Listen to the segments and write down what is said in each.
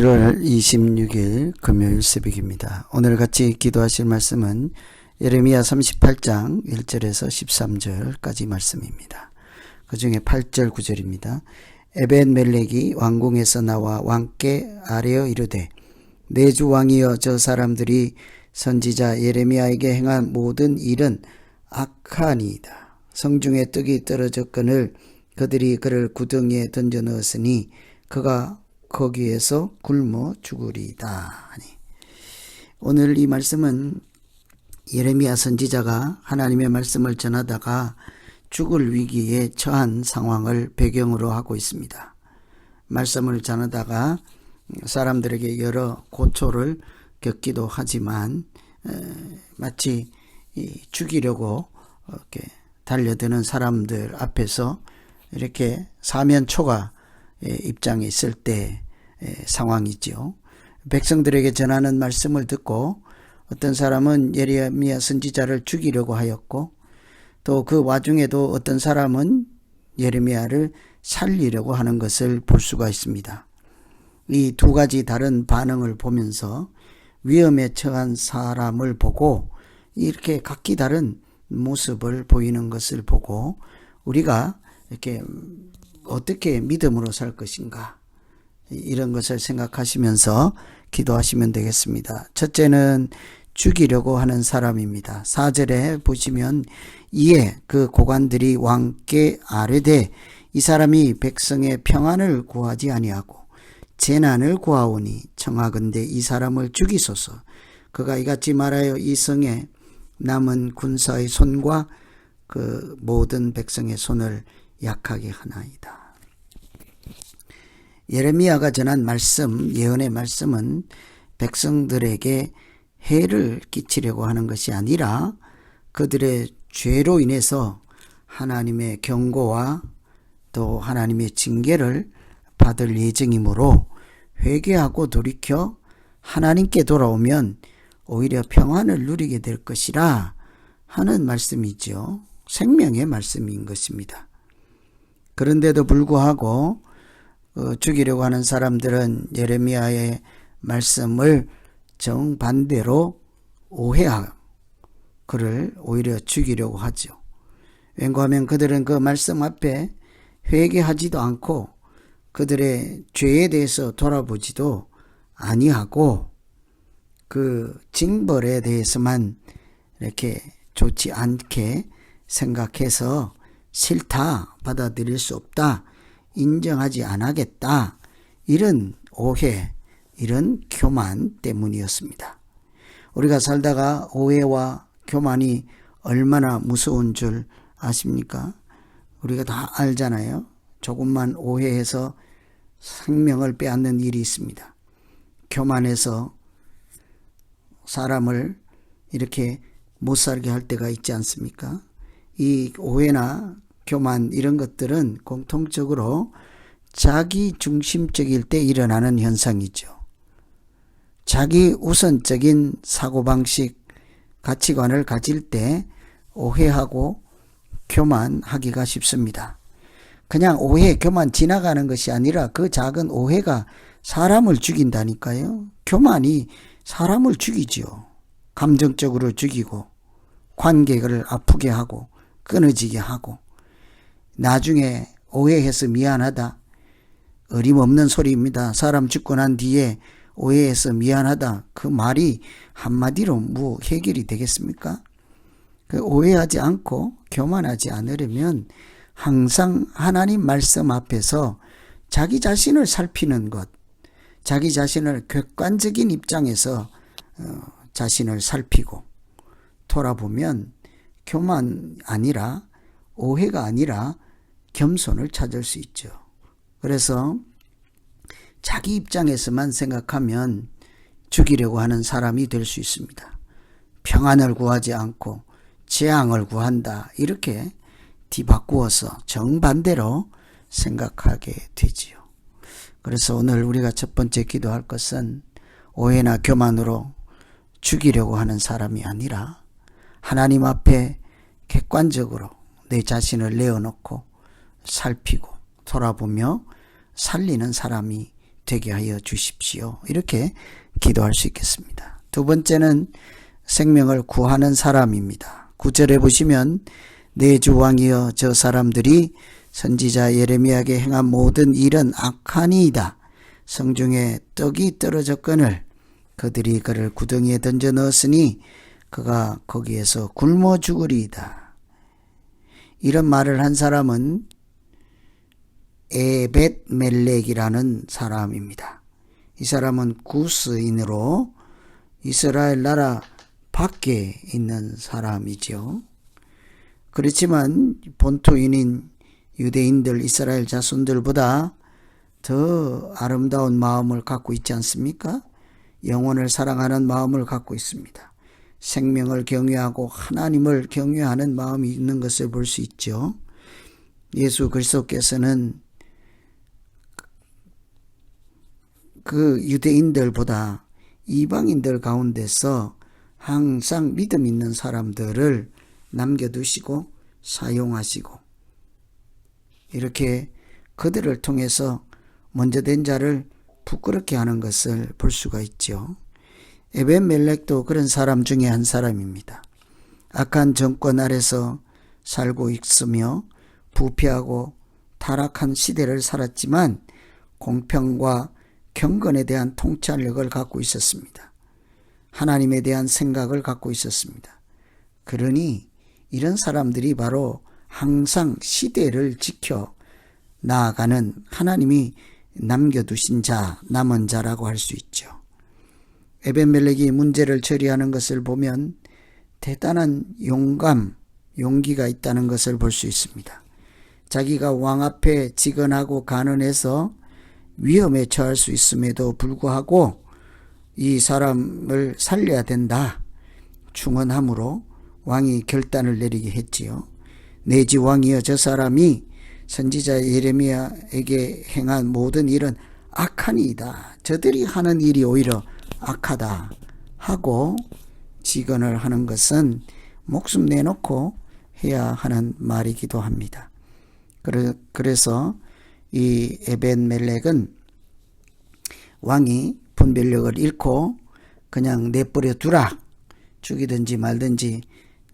7월 26일 금요일 새벽입니다. 오늘 같이 기도하실 말씀은 예레미야 38장 1절에서 13절까지 말씀입니다. 그 중에 8절 9절입니다. 에벤 멜렉이 왕궁에서 나와 왕께 아뢰어 이르되 내주 왕이여 저 사람들이 선지자 예레미야에게 행한 모든 일은 악하니이다. 성중에 떡이 떨어졌거늘 그들이 그를 구덩이에 던져 넣었으니 그가 거기에서 굶어 죽으리다 하니 오늘 이 말씀은 예레미야 선지자가 하나님의 말씀을 전하다가 죽을 위기에 처한 상황을 배경으로 하고 있습니다. 말씀을 전하다가 사람들에게 여러 고초를 겪기도 하지만 마치 죽이려고 이렇게 달려드는 사람들 앞에서 이렇게 사면초가 입장에 있을 때 상황이지요. 백성들에게 전하는 말씀을 듣고 어떤 사람은 예레미야 선지자를 죽이려고 하였고 또 그 와중에도 어떤 사람은 예레미야를 살리려고 하는 것을 볼 수가 있습니다. 이 두 가지 다른 반응을 보면서 위험에 처한 사람을 보고 이렇게 각기 다른 모습을 보이는 것을 보고 우리가 이렇게 어떻게 믿음으로 살 것인가 이런 것을 생각하시면서 기도하시면 되겠습니다. 첫째는 죽이려고 하는 사람입니다. 4절에 보시면 이에 그 고관들이 왕께 아뢰되 이 사람이 백성의 평안을 구하지 아니하고 재난을 구하오니 청하건대 이 사람을 죽이소서 그가 이같이 말하여 이 성에 남은 군사의 손과 그 모든 백성의 손을 약하게 하나이다. 예레미야가 전한 말씀, 예언의 말씀은 백성들에게 해를 끼치려고 하는 것이 아니라 그들의 죄로 인해서 하나님의 경고와 또 하나님의 징계를 받을 예정이므로 회개하고 돌이켜 하나님께 돌아오면 오히려 평안을 누리게 될 것이라 하는 말씀이죠. 생명의 말씀인 것입니다. 그런데도 불구하고 어, 죽이려고 하는 사람들은 예레미야의 말씀을 정반대로 오해하고 그를 오히려 죽이려고 하죠. 왠가하면 그들은 그 말씀 앞에 회개하지도 않고 그들의 죄에 대해서 돌아보지도 아니하고 그 징벌에 대해서만 이렇게 좋지 않게 생각해서 싫다, 받아들일 수 없다, 인정하지 않겠다, 이런 오해, 이런 교만 때문이었습니다. 우리가 살다가 오해와 교만이 얼마나 무서운 줄 아십니까? 우리가 다 알잖아요. 조금만 오해해서 생명을 빼앗는 일이 있습니다. 교만해서 사람을 이렇게 못 살게 할 때가 있지 않습니까? 이 오해나 교만 이런 것들은 공통적으로 자기 중심적일 때 일어나는 현상이죠. 자기 우선적인 사고방식, 가치관을 가질 때 오해하고 교만하기가 쉽습니다. 그냥 오해, 교만 지나가는 것이 아니라 그 작은 오해가 사람을 죽인다니까요. 교만이 사람을 죽이지요. 감정적으로 죽이고, 관계를 아프게 하고, 끊어지게 하고, 나중에 오해해서 미안하다. 어림없는 소리입니다. 사람 죽고 난 뒤에 오해해서 미안하다. 그 말이 한마디로 뭐 해결이 되겠습니까? 그 오해하지 않고 교만하지 않으려면 항상 하나님 말씀 앞에서 자기 자신을 살피는 것, 자기 자신을 객관적인 입장에서 어, 자신을 살피고 돌아보면 교만 아니라 오해가 아니라 겸손을 찾을 수 있죠. 그래서 자기 입장에서만 생각하면 죽이려고 하는 사람이 될 수 있습니다. 평안을 구하지 않고 재앙을 구한다. 이렇게 뒤바꾸어서 정반대로 생각하게 되지요. 그래서 오늘 우리가 첫 번째 기도할 것은 오해나 교만으로 죽이려고 하는 사람이 아니라 하나님 앞에 객관적으로 내 자신을 내어놓고 살피고 돌아보며 살리는 사람이 되게 하여 주십시오. 이렇게 기도할 수 있겠습니다. 두 번째는 생명을 구하는 사람입니다. 구절에 보시면 내 주왕이여 저 사람들이 선지자 예레미야에게 행한 모든 일은 악하니이다. 성중에 떡이 떨어졌거늘 그들이 그를 구덩이에 던져 넣었으니 그가 거기에서 굶어 죽으리이다. 이런 말을 한 사람은 에벳 멜렉이라는 사람입니다. 이 사람은 구스인으로 이스라엘 나라 밖에 있는 사람이죠. 그렇지만 본토인인 유대인들 이스라엘 자손들보다 더 아름다운 마음을 갖고 있지 않습니까? 영혼을 사랑하는 마음을 갖고 있습니다. 생명을 경외하고 하나님을 경외하는 마음이 있는 것을 볼 수 있죠. 예수 그리스도께서는 그 유대인들보다 이방인들 가운데서 항상 믿음 있는 사람들을 남겨두시고 사용하시고 이렇게 그들을 통해서 먼저 된 자를 부끄럽게 하는 것을 볼 수가 있죠. 에벤멜렉도 그런 사람 중에 한 사람입니다. 악한 정권 아래서 살고 있으며 부패하고 타락한 시대를 살았지만 공평과 경건에 대한 통찰력을 갖고 있었습니다. 하나님에 대한 생각을 갖고 있었습니다. 그러니 이런 사람들이 바로 항상 시대를 지켜 나아가는 하나님이 남겨두신 자, 남은 자라고 할 수 있죠. 에벤멜렉이 문제를 처리하는 것을 보면 대단한 용감, 용기가 있다는 것을 볼 수 있습니다. 자기가 왕 앞에 직언하고 간언해서 위험에 처할 수 있음에도 불구하고 이 사람을 살려야 된다. 충언함으로 왕이 결단을 내리게 했지요. 내지 왕이여 저 사람이 선지자 예레미야에게 행한 모든 일은 악하니이다. 저들이 하는 일이 오히려 악하다 하고 직언을 하는 것은 목숨 내놓고 해야 하는 말이기도 합니다. 그래서 이 에벤 멜렉은 왕이 분별력을 잃고 그냥 내버려 두라 죽이든지 말든지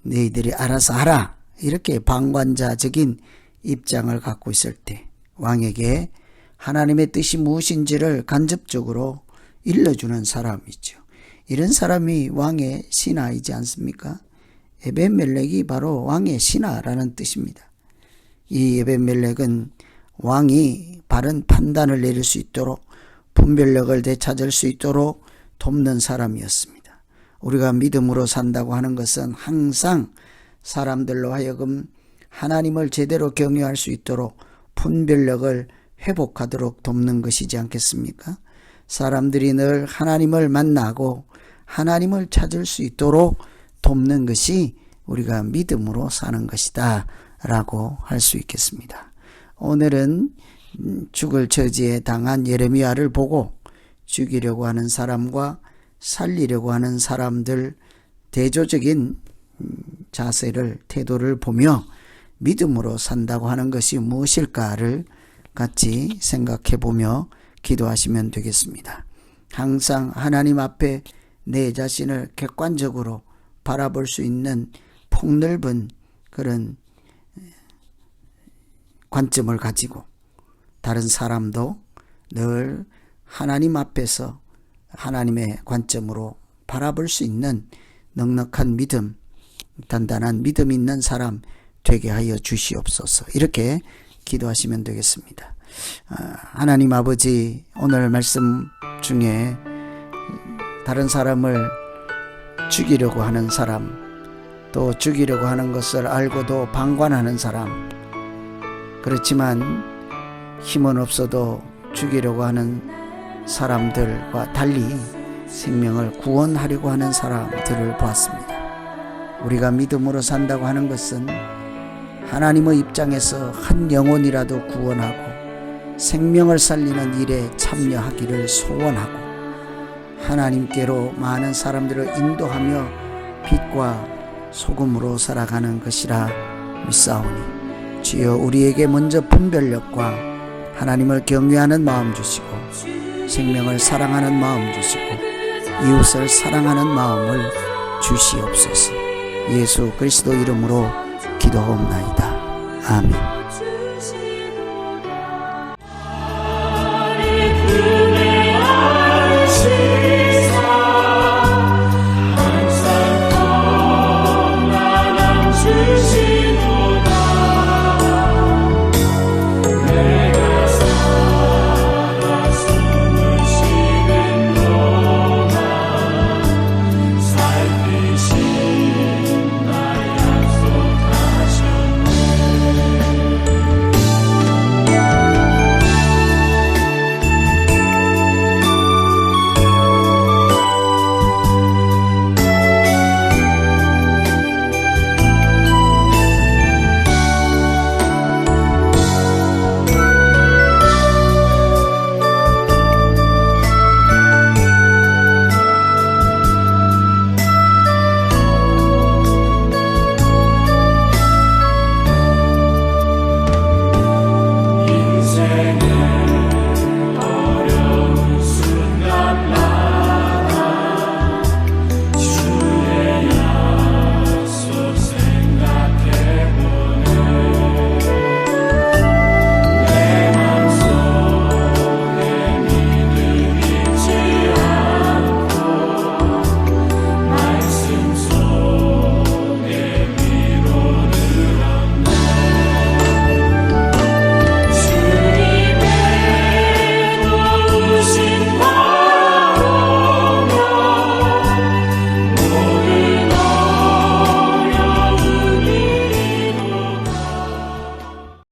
너희들이 알아서 하라 이렇게 방관자적인 입장을 갖고 있을 때 왕에게 하나님의 뜻이 무엇인지를 간접적으로 일러주는 사람이죠. 이런 사람이 왕의 신하이지 않습니까? 에벤멜렉이 바로 왕의 신하라는 뜻입니다. 이 에벤멜렉은 왕이 바른 판단을 내릴 수 있도록 분별력을 되찾을 수 있도록 돕는 사람이었습니다. 우리가 믿음으로 산다고 하는 것은 항상 사람들로 하여금 하나님을 제대로 경외할 수 있도록 분별력을 회복하도록 돕는 것이지 않겠습니까? 사람들이 늘 하나님을 만나고 하나님을 찾을 수 있도록 돕는 것이 우리가 믿음으로 사는 것이다 라고 할 수 있겠습니다. 오늘은 죽을 처지에 당한 예레미야를 보고 죽이려고 하는 사람과 살리려고 하는 사람들 대조적인 자세를 태도를 보며 믿음으로 산다고 하는 것이 무엇일까를 같이 생각해 보며 기도하시면 되겠습니다. 항상 하나님 앞에 내 자신을 객관적으로 바라볼 수 있는 폭넓은 그런 관점을 가지고 다른 사람도 늘 하나님 앞에서 하나님의 관점으로 바라볼 수 있는 넉넉한 믿음, 단단한 믿음 있는 사람 되게 하여 주시옵소서. 이렇게 기도하시면 되겠습니다. 아, 하나님 아버지, 오늘 말씀 중에 다른 사람을 죽이려고 하는 사람, 또 죽이려고 하는 것을 알고도 방관하는 사람, 그렇지만 힘은 없어도 죽이려고 하는 사람들과 달리 생명을 구원하려고 하는 사람들을 보았습니다. 우리가 믿음으로 산다고 하는 것은 하나님의 입장에서 한 영혼이라도 구원하고 생명을 살리는 일에 참여하기를 소원하고 하나님께로 많은 사람들을 인도하며 빛과 소금으로 살아가는 것이라 믿사오니 주여 우리에게 먼저 분별력과 하나님을 경외하는 마음 주시고 생명을 사랑하는 마음 주시고 이웃을 사랑하는 마음을 주시옵소서. 예수 그리스도 이름으로 기도하옵나이다. 아멘.